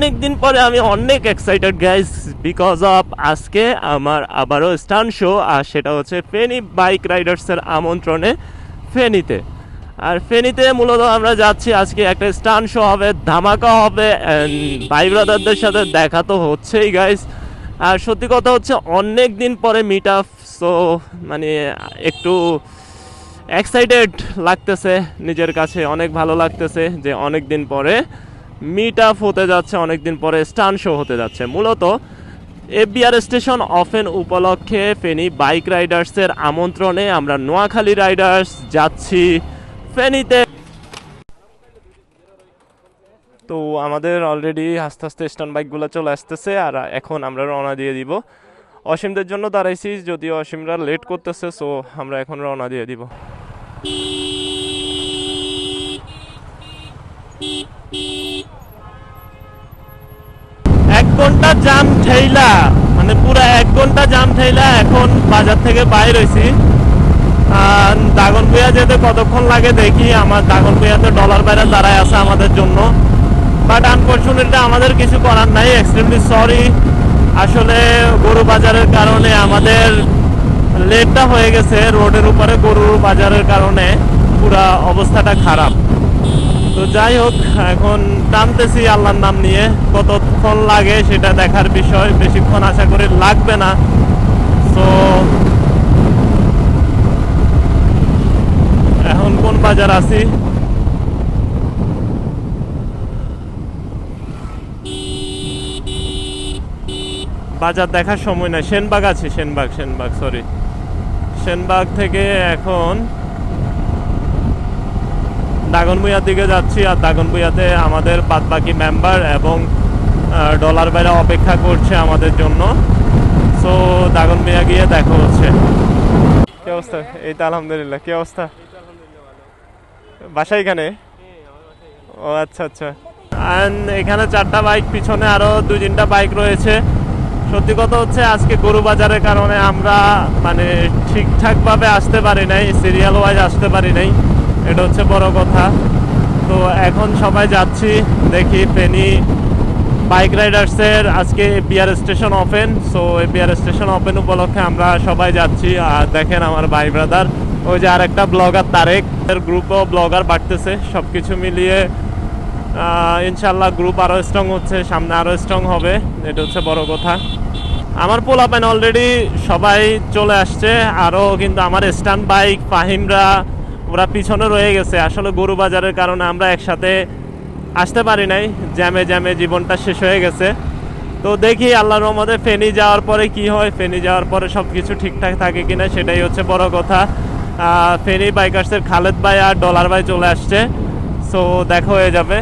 অনেক দিন পরে আমি অনেক এক্সাইটেড গাইস বিকজ অফ আজকে আমার আবারও স্টান শো আর সেটা হচ্ছে ফেনি বাইক রাইডার্সের আমন্ত্রণে ফেনিতে। আর ফেনিতে মূলত আমরা যাচ্ছি, আজকে একটা স্টান শো হবে, ধামাকা হবে ভাই ব্রাদারদের সাথে দেখা তো হচ্ছেই গাইস আর সত্যি কথা হচ্ছে, অনেক দিন পরে মিট আপ সো মানে একটু এক্সাইটেড লাগতেছে, নিজের কাছে অনেক ভালো লাগতেছে যে অনেক দিন পরে মিট আপ হতে যাচ্ছে, অনেকদিন পরে স্টান শো হতে যাচ্ছে। মূলত এফবিআর স্টেশন অফেন উপলক্ষে ফেনী বাইক রাইডার্সের আমন্ত্রণে আমরা নোয়াখালী রাইডার্স যাচ্ছি ফেনীতে। তো আমাদের অলরেডি আস্তে আস্তে স্টান বাইকগুলো চলে আসতেছে আর এখন আমরা রওনা দিয়ে দিব। অসীমদের জন্য দাঁড়াইছি, যদিও অসীমরা লেট করতেছে সো আমরা এখন রওনা দিয়ে দিব। ঘণ্টা জাম ঠেইলা। মানে পুরো এক ঘণ্টা জাম ঠেইলা এখন বাজার থেকে বাইর হয়েছি দাগন পেঁয়া যেতে কতক্ষণ লাগে দেখি, আমার দাগন পেঁয়াতে ডলার বাইরে দাঁড়ায় আছে আমাদের জন্য। বাট আনফর্চুনেটলি আমাদের কিছু করার নাই এক্সট্রিমলি সরি আসলে গরু বাজারের কারণে আমাদের লেটটা হয়ে গেছে, রোডের উপরে গরু বাজারের কারণে পুরা অবস্থাটা খারাপ। তো যাই হোক, এখন টানতেছি আল্লাহর নাম নিয়ে। কতক্ষণ লাগে সেটা দেখার বিষয়, বেশিক্ষণ আশা করি লাগবে না। তো এখন কোন বাজার আছি? বাজার দেখার সময় না সেনবাগ আছে, সেনবাগ সেনবাগ সরি সেনবাগ থেকে এখন দাগনভূঞার দিকে যাচ্ছি আর দাগনভূঞাতে আমাদের বাদবাকি মেম্বার এবং ডলার বাইরা অপেক্ষা করছে আমাদের জন্য। সো দাগনভূঞা গিয়ে দেখা হচ্ছে। কি অবস্থা? এই তো আলহামদুলিল্লাহ। কি অবস্থা? বাসা এখানে? ও আচ্ছা আচ্ছা। And এখানে চারটা বাইক পিছনে আরও দুই তিনটা বাইক রয়েছে। সত্যি কথা হচ্ছে, আজকে গরু বাজারের কারণে আমরা মানে ঠিকঠাকভাবে আসতে পারি নাই সিরিয়াল ওয়াইজ আসতে পারি নাই। এটা হচ্ছে বড় কথা। তো এখন সবাই যাচ্ছি, দেখি ফেনি বাইক রাইডার্সের আজকে BR station open. So BR station open উপলক্ষে আমরা সবাই যাচ্ছি। আর দেখেন আমার ভাই ব্রাদার, ওই যে আর একটা ব্লগার তারেক, এর গ্রুপও ব্লগার বাড়তেছে সব কিছু মিলিয়ে ইনশাল্লাহ গ্রুপ আরও স্ট্রং হচ্ছে, সামনে আরও স্ট্রং হবে, এটা হচ্ছে বড় কথা। আমার পোলাপেন অলরেডি সবাই চলে আসছে আরও কিন্তু আমার স্ট্যান্ড বাইক ফাহিমরা ওরা পিছনে রয়ে গেছে। আসলে গরু বাজারের কারণে আমরা একসাথে আসতে পারি নাই। জ্যামে জ্যামে জীবনটা শেষ হয়ে গেছে। তো দেখি আল্লাহর রহমতে ফেনি যাওয়ার পরে কি হয়, ফেনি যাওয়ার পরে সব কিছু ঠিকঠাক থাকে কি না সেটাই হচ্ছে বড় কথা। ফেনি বাইকার্সের খালেদ ভাই আর ডলার ভাই চলে আসছে। সো দেখা হয়ে যাবে।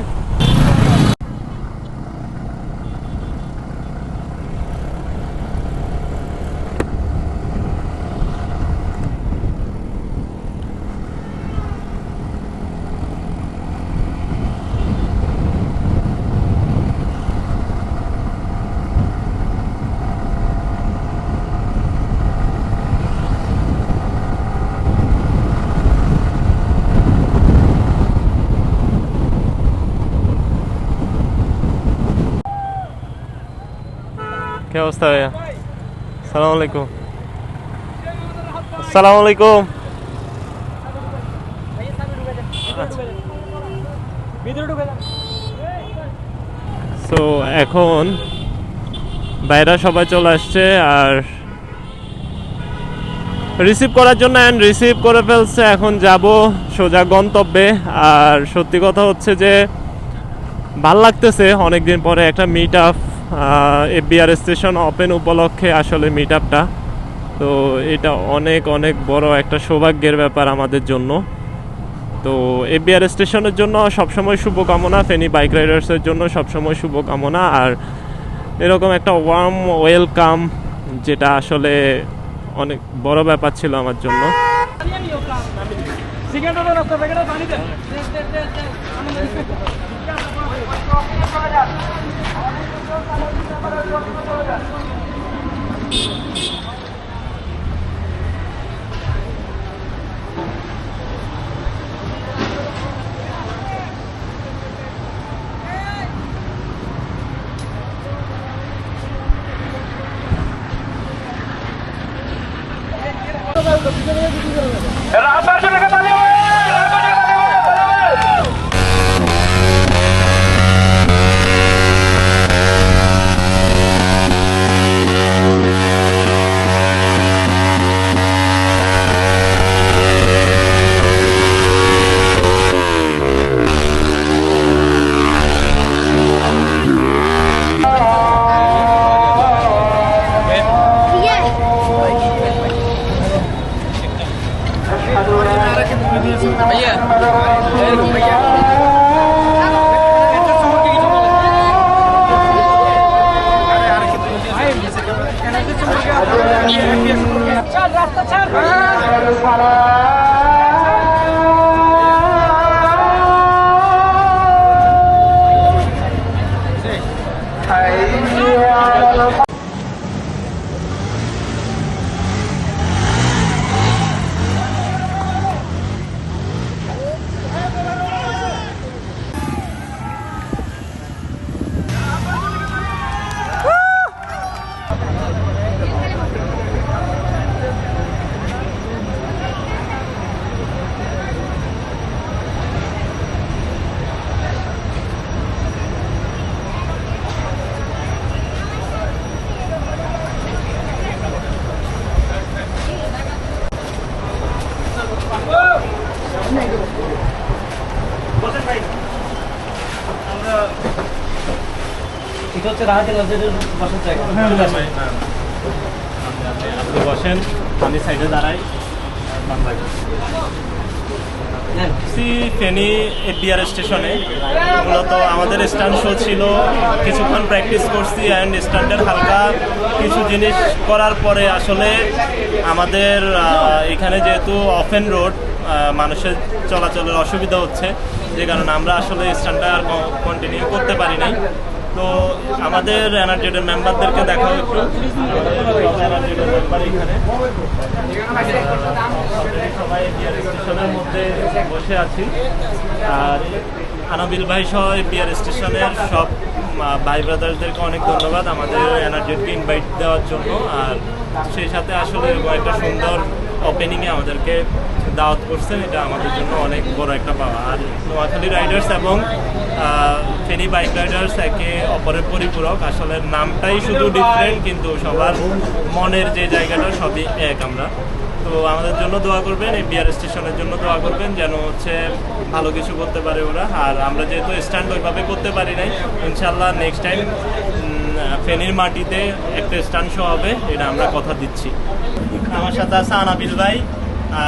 কি অবস্থা ভাইয়া? সালাম আলাইকুম। আসসালামু আলাইকুম। সো এখন বাইরা সবাই চলে আসছে আর রিসিভ করার জন্য অ্যান্ড রিসিভ করে ফেলছে। এখন যাব সোজা গন্তব্যে। আর সত্যি কথা হচ্ছে যে ভালো লাগতেছে। অনেকদিন পরে একটা meet up FBR station open উপলক্ষে আসলে মিট আপটা তো এটা অনেক অনেক বড় একটা সৌভাগ্যের ব্যাপার আমাদের জন্য। তো এফবিআর স্টেশনের জন্য সবসময় শুভকামনা, ফেনি বাইক রাইডার্সের জন্য সবসময় শুভকামনা। আর এরকম একটা ওয়ার্ম ওয়েলকাম যেটা আসলে অনেক বড় ব্যাপার ছিল আমার জন্য। এটা আপনার জন্য রাস্তা ছাড়। হ্যাঁ, এটা হচ্ছে রাহাতের লজের বসার জায়গা। আপনি বসেন আমি সাইডে দাঁড়াই ফেনি এপিআর স্টেশনে। মূলত আমাদের স্ট্যান্ড শো ছিল কিছুক্ষণ প্র্যাকটিস করছি অ্যান্ড স্ট্যান্ডের হালকা কিছু জিনিস করার পরে আসলে আমাদের এখানে যেহেতু অফেন রোড মানুষের চলাচলের অসুবিধা হচ্ছে যে কারণে আমরা আসলে স্ট্যান্ডটা আর কন্টিনিউ করতে পারি নাই। তো আমাদের এনার্জেটের মেম্বারদেরকে দেখাও একটু। মেম্বার এখানে। সবাই স্টেশনের মধ্যে বসে আছি। আর আনাবিল ভাই সহ বিয়ার স্টেশনের সব ভাই ব্রাদারদেরকে অনেক ধন্যবাদ আমাদের এনার্জিকে ইনভাইট দেওয়ার জন্য। আর সেই সাথে আসলে একটা সুন্দর ওপেনিংয়ে আমাদেরকে দাওয়াত করছেন, এটা আমাদের জন্য অনেক বড় একটা পাওয়া। আর নোয়াখালী রাইডার্স এবং ফেনী বাইক রাইডার্স একে অপরের পরিপূরক। আসলে নামটাই শুধু ডিফারেন্ট কিন্তু সবার মনের যে জায়গাটা সবই এক আমরা। তো আমাদের জন্য দোয়া করবেন এই বিআর স্টেশনের জন্য দোয়া করবেন, যেন হচ্ছে ভালো কিছু করতে পারে ওরা। আর আমরা যেহেতু স্ট্যান্ড ওইভাবে করতে পারি নাই ইনশাল্লাহ নেক্সট টাইম ফেনীর মাটিতে একটা স্ট্যান্ড শো হবে, এটা আমরা কথা দিচ্ছি। আমার সাথে আছে আনাবিল ভাই।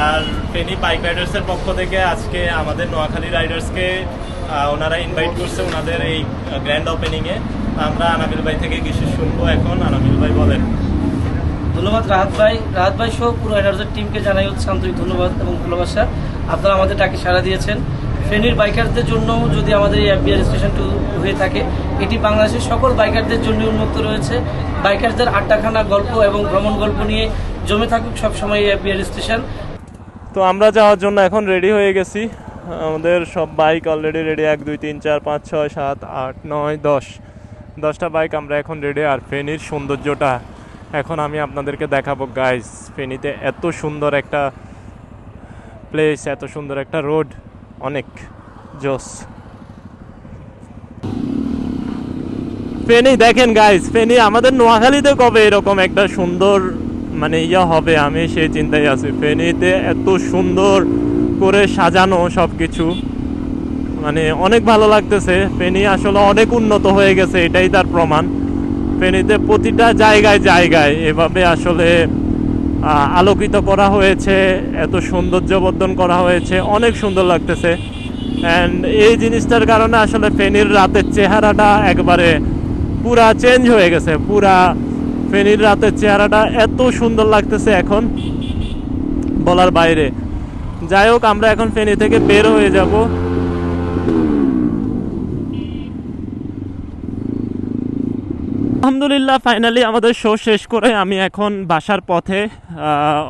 আর ফেনী বাইক রাইডার্সের পক্ষ থেকে আজকে আমাদের নোয়াখালী রাইডার্সকে ওনারা ইনভাইট করছে ওনাদের এই গ্র্যান্ড ওপেনিংয়ে আমরা আনাবিল ভাই থেকে কিছু শুনব এখন। আনাবিল ভাই, বলেন। ধন্যবাদ রাহাত ভাই। রাহাত ভাই সহ পুরো রাইডার্সের টিমকে জানাই হচ্ছে আন্তরিক ধন্যবাদ এবং ভালোবাসা। আপনারা আমাদের ডাকে সাড়া দিয়েছেন। ফেনীর বাইকারদের জন্য যদি আমাদের এই এফবিআর স্টেশনটি হয়ে থাকে, এটি বাংলাদেশের সকল বাইকারদের জন্য উন্মুক্ত রয়েছে। বাইকারদের আড্ডাখানা গল্প এবং ভ্রমণ গল্প নিয়ে জমে থাকুক সবসময় এই এফবিআর স্টেশন তো আমরা যাওয়ার জন্য এখন রেডি হয়ে গেছি। আমাদের সব বাইক অলরেডি রেডি এক, দুই, তিন, চার, পাঁচ, ছয়, সাত, আট, নয়, দশ। দশটা বাইক আমরা এখন রেডি আর ফেনীর সৌন্দর্যটা এখন আমি আপনাদেরকে দেখাবো। গাইস ফেনীতে এত সুন্দর একটা প্লেস এত সুন্দর একটা রোড অনেক জোস। ফেনী দেখেন গাইস ফেনী আমাদের নোয়াখালীতে কবে এরকম একটা সুন্দর মানে ইয়া হবে, আমি সেই চিন্তায় আছি। ফেনীতে এত সুন্দর করে সাজানো সব কিছু মানে অনেক ভালো লাগতেছে। ফেনী আসলে অনেক উন্নত হয়ে গেছে, এটাই তার প্রমাণ। ফেনীতে প্রতিটা জায়গায় জায়গায় এভাবে আসলে আলোকিত করা হয়েছে, এত সৌন্দর্যবর্ধন করা হয়েছে, অনেক সুন্দর লাগতেছে। অ্যান্ড এই জিনিসটার কারণে আসলে ফেনীর রাতের চেহারাটা একবারে পুরা চেঞ্জ হয়ে গেছে, পুরা ফেনীর রাতের চেহারাটা এত সুন্দর লাগতেছে এখন বলার বাইরে। যাই হোক, আমরা এখন ফেনী থেকে বের হয়ে যাব। আলহামদুলিল্লাহ ফাইনালি আমাদের শো শেষ করে আমি এখন বাসার পথে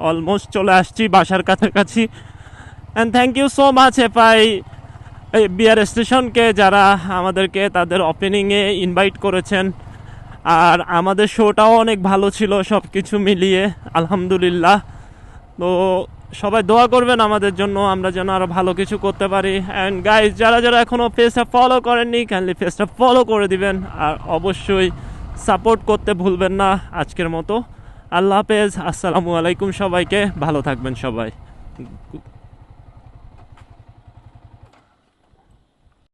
অলমোস্ট চলে আসছি বাসার কাছাকাছি। And thank you so much F আই এই বিআর স্টেশনকে যারা আমাদেরকে তাদের ওপেনিংয়ে ইনভাইট করেছেন। আর আমাদের শোটাও অনেক ভালো ছিল সব কিছু মিলিয়ে, আলহামদুলিল্লাহ। তো সবাই দোয়া করবেন আমাদের জন্য, আমরা যেন আরও ভালো কিছু করতে পারি। অ্যান্ড গাইজ যারা যারা এখনও পেজটা ফলো করেননি কাইন্ডলি পেজটা ফলো করে দিবেন। আর অবশ্যই সাপোর্ট করতে ভুলবেন না আজকের মতো। আল্লাহ হাফেজ, আসসালামু আলাইকুম সবাইকে, ভালো থাকবেন সবাই।